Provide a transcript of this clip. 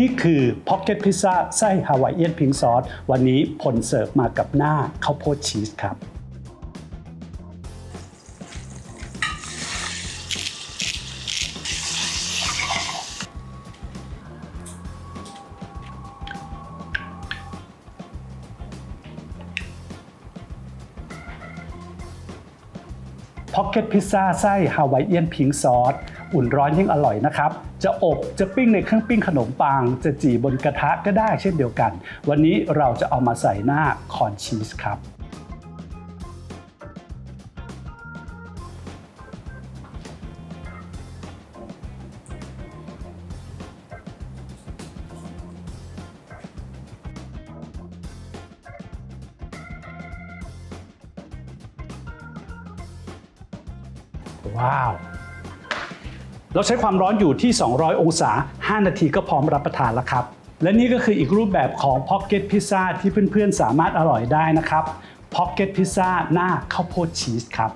นี่คือพ็อกเก็ตพิซซ่าไส้ฮาวายเอียนพิงซอส วันนี้ผลเสิร์ฟมากับหน้าข้าวโพดชีสครับ พ็อกเก็ตพิซซ่าไส้ฮาวายเอียนพิงซอสอุ่นร้อนยิ่งอร่อยนะครับ จะอบจะปิ้งในเครื่องปิ้งขนมปัง จะจีบนกระทะก็ได้เช่นเดียวกัน วันนี้เราจะเอามาใส่หน้าคอนชีสครับ ว้าว เราใช้ความร้อนอยู่ที่ 200 องศา 5 นาทีก็พร้อมรับประทานแล้วครับ และนี่ก็คืออีกรูปแบบของ Pocket Pizza ที่เพื่อนๆ สามารถอร่อยได้นะครับ Pocket Pizza หน้าข้าวโพดชีสครับ